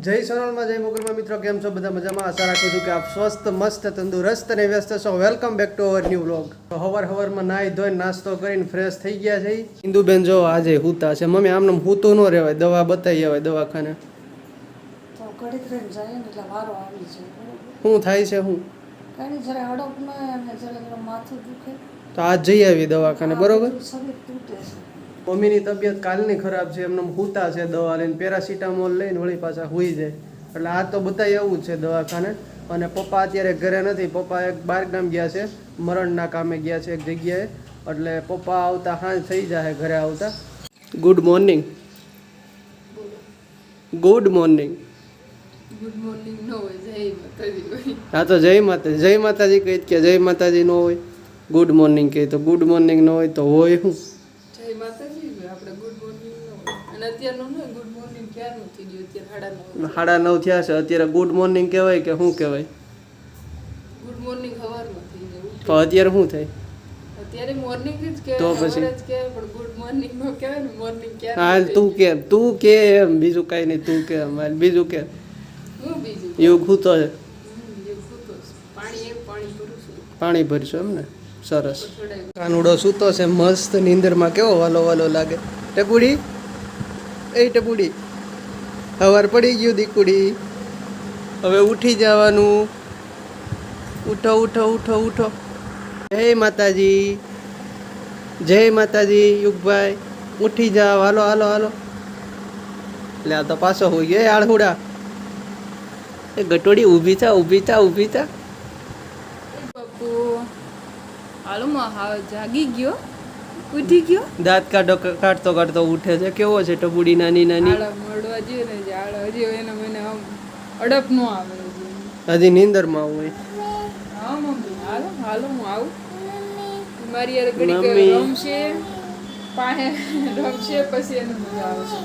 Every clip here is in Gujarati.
જય સોનલમાં જય મોગલમાં મિત્રો કેમ છો બધા મજામાં? આશા રાખું છું કે આપ સ્વસ્થ મસ્ત તંદુરસ્ત અને વ્યસ્ત છો. Welcome back to our new vlog હવાર હવારમાં નાહી ધોઈને નાસ્તો કરીને ફ્રેશ થઈ ગયા છે. ઇન્દુબેન જો આજે હુતા છે. મમ્મી આમને હુતું ન રહેવાય. દવા બતાવી આવે દવાખાને. તો શું થાય છે હું? તો આજ જઈ આવી દવાખાને બરોબર? મમ્મીની તબિયત કાલની ખરાબ છે એમને હૂતા છે દવા લઈને પેરાસિટામોલ લઈને વળી પાછા હુઈ જાય. એટલે આ તો બધા એવું જ છે દવાખાને. અને પપ્પા અત્યારે ઘરે નથી પપ્પા એક બાર ગામ ગયા છે મરણના કામે ગયા છે એક જગ્યાએ. એટલે પપ્પા આવતા હાંજ થઈ જાય ઘરે આવતા. Good morning good morning good morning ન હોય જય માતાજી હા તો જય માતા જય માતાજી કહી કે જય માતાજી નો હોય. ગુડ મોર્નિંગ કહે તો ગુડ મોર્નિંગ નો હોય તો હોય શું જય માતાજી હોય આપણે ગુડ મોર્નિંગ ન હોય અને અત્યારનું ન ગુડ મોર્નિંગ ક્યારનું થઈ ગયું અત્યારે સાડા નવ થયા. છે. અત્યારે ગુડ મોર્નિંગ કહેવાય કે શું કહેવાય? ગુડ મોર્નિંગ સવારમાં થઈ જાય તો અત્યારે શું થાય? અત્યારે મોર્નિંગ જ તો પછી? પણ ગુડ મોર્નિંગ નો હાલ તું કે તું કે એમ બીજું કઈ નહીં તું કે એમ બીજું કે. હું બીજું છે? હમ, એ પાણી એક પાણી ભરું છું. પાણી ભરશું એમ ને? સરસ. કાનુડો સૂતો છે મસ્ત નીંદરમાં કેવો વાલો વાલો લાગે. ટપુડી એ ટપુડી સવાર પડી ગયું દીકુડી. હવે ઉઠી જવાનું. ઉઠો ઉઠો ઉઠો ઉઠો. જય માતાજી. જય માતાજી, યુગભાઈ. ઉઠી જાવ હાલો હાલો હાલો. એટલે આ તો પાછો હોઈ ગયો આળહુડા એ ગટોડી ઊભી થા ઊભી થા ઊભી થા. બાપુ. હાલુમાં હાવ જાગી ગયો. ઉઠી ગયો? દાંત કાઢો કાઢતો કાઢતો ઉઠે છે. કેવો છે ટબુડી નાની નાની? મળવા જઈએ ને જે હજી એને મને આમ અડપ નો આવે હજી. નીંદરમાં હોય. હા મમ્મી. હાલો હાલો હું આવું. મારી યાર ઘડી. રમશે પાહે રમશે પછી એને મજા આવશે.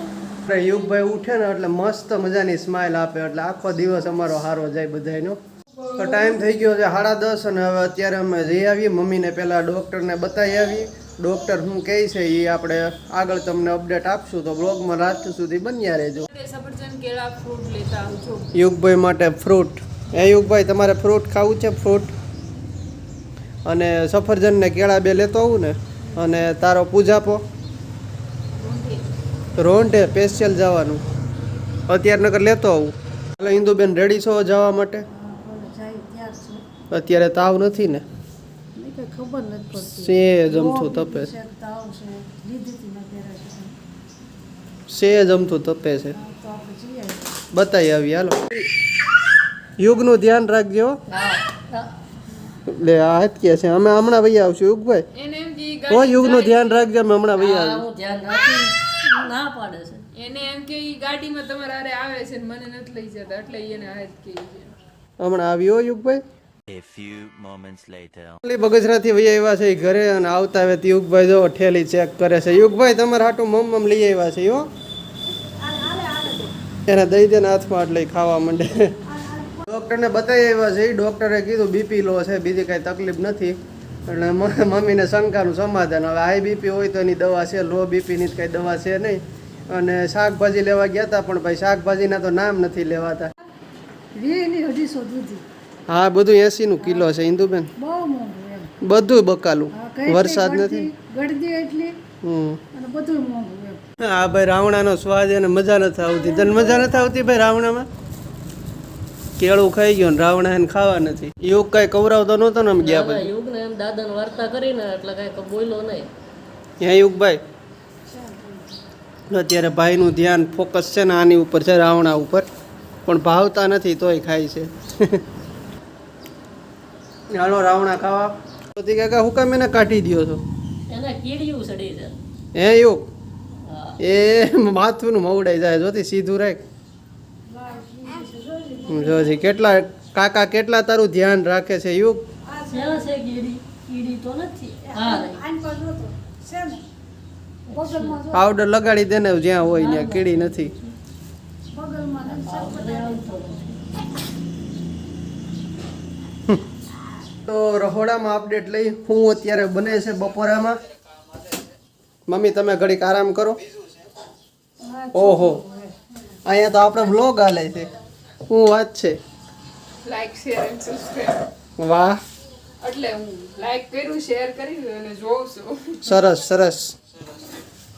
યુગભાઈ ઉઠે ને એટલે મસ્ત મજાની સ્માઇલ આપે. એટલે આખો દિવસ અમારો હારો જાય બધાયનો. તો ટાઈમ થઈ ગયો છે સાડા દસ અને હવે અત્યારે અમે જઈ આવીએ. મમ્મીને પહેલાં ડૉક્ટરને બતાવી આવીએ. ડૉક્ટર શું કહે છે એ આપણે આગળ તમને અપડેટ આપશું. તો બ્લોગમાં લાસ્ટ સુધી બન્યા રહેજો. યુગભાઈ માટે ફ્રૂટ એ યુગભાઈ તમારે ફ્રૂટ ખાવું છે? ફ્રૂટ અને સફરજનને કેળા બે લેતો આવું ને? અને તારો પૂજાપો રોંઢે. સ્પેશિયલ જવાનું. અત્યારે નગર લેતો આવું. એટલે ઇન્દુબેન રેડી છો જવા માટે? અત્યારે તાવ નથી ને? ખબર નથી પડતી. સે જમથું તપે છે. તાવ છે લીધી હતી મેં પેરાસિટામોલ. સે જમથું તપે છે. તો આપણે. બતાવી આવી હાલો. યુગનું ધ્યાન રાખજો. લે આ હાથ કે છે. અમે હમણાં વહી આવશું યુગભાઈ. એને એમ કે ઈ હો ગાડી યુગનું ધ્યાન રાખજો અમે હમણાં આવીશું. હું ધ્યાન રાખી ના પાડે છે. એને એમ કે ઈ ગાડીમાં તમારા હારે આવે છે ને મને નથી લઈ જતા એટલે એને હાથ કહે છે. હમણાં આવ્યો યુગભાઈ. A few moments later. ઓલી બગસરાથી વહી આવ્યા છે ઘરે અને આવતા હવે યુગભાઈ જો ઠેલી ચેક કરે છે. યુગભાઈ તમારે હાટું મમ મમ લઈ આવ્યા છે હો? એને દઈ દે હાથમાં એટલે ખાવા માંડે. ડૉક્ટરને બતાવી આવ્યા છે ઈ ડૉક્ટરે કીધું બીપી લો છે બીજી કાંઈ તકલીફ નથી. એટલે મ- મમ્મીને શંકાનું સમાધાન. હવે હાઈ બીપી હોય તો એની દવા છે લો બીપીની કાંઈ દવા છે નહીં. અને શાકભાજી લેવા ગયા હતા પણ ભાઈ શાકભાજીના તો નામ નથી લેવાતા. હા બધું એંસીનું કિલો છે ઇન્દુબેન બધું બકાલું. વરસાદ નથી. હા ભાઈ રાવણાનો સ્વાદ એને મજા નથી આવતી. તને મજા નથી આવતી ભાઈ રાવણામાં? કેળું ખાઈ ગયો ને રાવણા એને ખાવા નથી. યોગ કઈ કવરાવતો નહોતો ને આમ ગયા પછી. યુગને એમ દાદાને વાર્તા કરીને એટલે કઈ બોલ્યો નહીં. ત્યાં યુગભાઈ અત્યારે ભાઈનું ધ્યાન ફોકસ છે ને આની ઉપર છે રાવણા ઉપર. પણ ભાવતા નથી તોય ખાય છે. હાલો રાવણા ખાવા. તો કાકા હું કામ એને કાઢી દ્યો છો? એને કીડિયું સડી છે. હે. યુગ એ માથું મવડાઈ જાય જોતી સીધું રાખ. જોજી કેટલા કાકા કેટલા તારું ધ્યાન રાખે છે યુગ પાવડર લગાડી દે ને જ્યાં હોય ત્યાં કીડી નથી બગલમાં ને સરપટા તો રહોડામાં અપડેટ લઈ હું અત્યારે બને છે બપોરામાં. મમ્મી તમે ઘડીક આરામ કરો. ઓહો. અહીંયા તો આપણે બ્લોગ હાલે છે. શું વાત છે. લાઈક શેર એન્ડ સબસ્ક્રાઇબ વાહ. એટલે હું લાઈક કર્યું શેર કરી અને જોઉં છું. સરસ સરસ.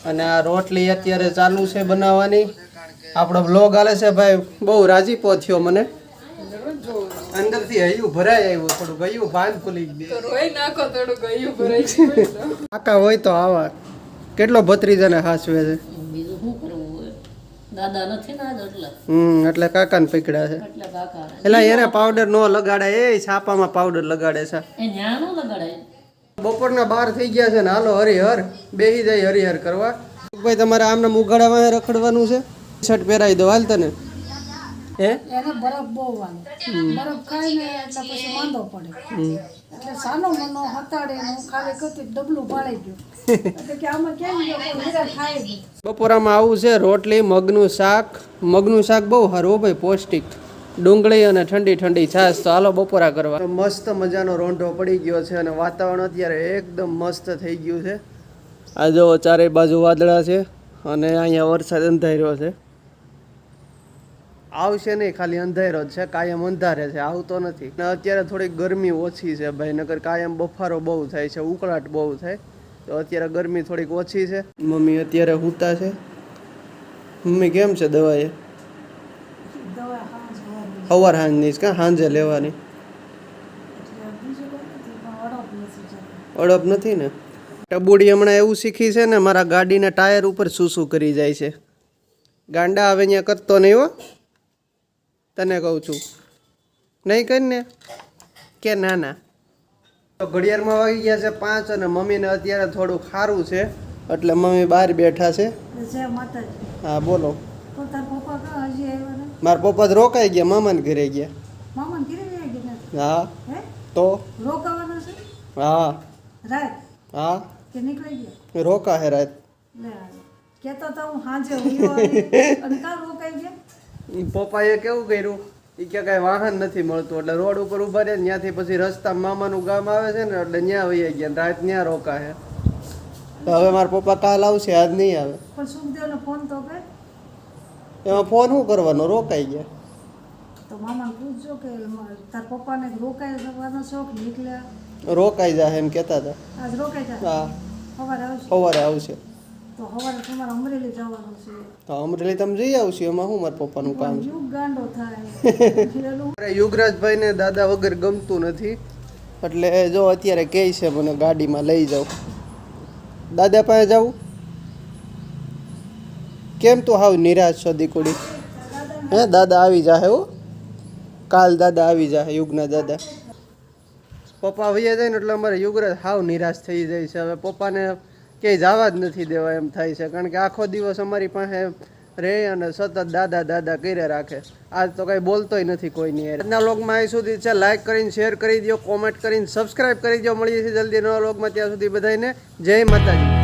અને આ રોટલી અત્યારે ચાલુ છે બનાવવાની. આપણો બ્લોગ હાલે છે ભાઈ. બહુ રાજીપો થયો મને. જોઉં અંદરથી હૈયું ભરાય આવ્યું થોડું ગયું ભાન ખુલી ગયું રોઈ નાખો થોડું ગયું ભરાઈ ગયું હોય તો. કાકા હોય તો આવા. કેટલો ભત્રીજાને હાસવે છે? બીજું શું કરવું હોય? દાદા નથી ને એટલે હમ એટલે કાકાને પકડ્યા છે. એટલે કાકા. એટલે એને પાવડર નો લગાડે એ છાપામાં પાવડર લગાડે છે. એ ન્યા નો લગાડાય બપોરના બાર થઈ ગયા છે ને હાલો હરિહર બેહી જાય હરિહર કરવા. ભાઈ તમારે આમને ઉઘાડામાં રખડવાનું છે? શર્ટ પહેરાવી દો હાલ તને. હે? એને બરફ બહુ વાગે. બરફ ખાઈને એટલે પછી માંદો પડે. એટલે સાનો મનો હતાડે હું ખાલી કરતી ડબલું પાડી ગયું. એટલે કે આમાં કેમ હીરા ખાઈ બપોરામાં આવું છે રોટલી મગનું શાક. મગનું શાક બહુ સારું ભાઈ પૌષ્ટિક. ડુંગળી અને ઠંડી ઠંડી છાશ. તો હાલો બપોરા કરવા. મસ્ત મજાનો રોંઢો પડી ગયો છે અને વાતાવરણ અત્યારે એકદમ મસ્ત થઈ ગયું છે. આ જો ચારે બાજુ વાદળા છે અને અહીંયા વરસાદ અંધાર્યો છે. આવશે નહીં ખાલી અંધારો જ છે કાયમ અંધારે છે આવતો નથી. ને અત્યારે થોડીક ગરમી ઓછી છે ભાઈ નગર કાયમ બફારો બહુ થાય છે ઉકળાટ બહુ થાય તો અત્યારે ગરમી થોડીક ઓછી છે. મમ્મી અત્યારે હુતા છે. મમ્મી કેમ છે દવા એ દવા હા જવાની સવાર સાંજની જ કાં? સાંજે લેવાની. અડપ નથી ને? ટબુડી હમણાં એવું શીખી છે ને મારા ગાડીના ટાયર ઉપર શું શું કરી જાય છે. ગાંડા હવે અહીંયા કરતો નહીં હો. તને કહું છું. નહીં કરીને કે ના ના. તો ઘડિયાળમાં વાગી ગયા છે પાંચ અને મમ્મીને અત્યારે થોડું ખારું છે. એટલે મમ્મી બહાર બેઠા છે. હા બોલો. હજી મારા પપ્પા તો રોકાઈ ગયા મામાને ઘરે ગયા. હા. તો? હા. હા. રોકા હે રાત. કેતો તો હું સાંજે અને કા રોકાઈ ગયા? પપ્પાએ કેવું કર્યું? એ કે કાંઈ વાહન નથી મળતું એટલે રોડ ઉપર ઊભા રહે ત્યાંથી પછી રસ્તા મામાનું ગામ આવે છે ને એટલે ત્યાં વહી ગયા ને રાત ત્યાં રોકા છે તો હવે મારા પપ્પા કાલ આવશે આજ નહીં આવે. પણ સુખદેવનો ફોન તો કર એમાં ફોન શું કરવાનો? રોકાઈ ગયા. તો મામાને પૂછજો કે તાર પપ્પાને રોકાઈ જવાનો શોખ નીકળ્યા. રોકાઈ જાય એમ કહેતા હતા. આજ રોકાઈ જાય હા. સવારે આવશે. સવારે આવશે. તો તમારે અમરેલી જવાનું છે. તો અમરેલી તમે જઈ આવશું એમાં શું મારા પપ્પાનું કામ છે? યુગ ગાંડો થાય. દાદા વગર ગમતું નથી. એટલે જો અત્યારે કહે છે મને ગાડીમાં લઈ જાઓ. દાદા પાસે જાવું કેમ તું હાવ નિરાશ છો દીકુડી? હે દાદા આવી જાહે હો. કાલ દાદા આવી જાહે યુગના દાદા. પપ્પા વૈયા જાય ને એટલે અમારે યુગરાજ હાવ નિરાશ થઈ જાય છે. હવે પપ્પાને ક્યાંય જવા જ નથી દેવા એમ થાય છે. કારણ કે આખો દિવસ અમારી પાસે રહે અને સતત દાદા દાદા કર્યા રાખે. આજ તો કાંઈ બોલતોય નથી કોઈની. આજના લોગમાં અહીં સુધી છે. લાઈક કરીને શેર કરી દો કોમેન્ટ કરીને સબસ્ક્રાઇબ કરી દો મળીએ છીએ જલ્દી નવા લોગમાં ત્યાં સુધી બધાને જય માતાજી.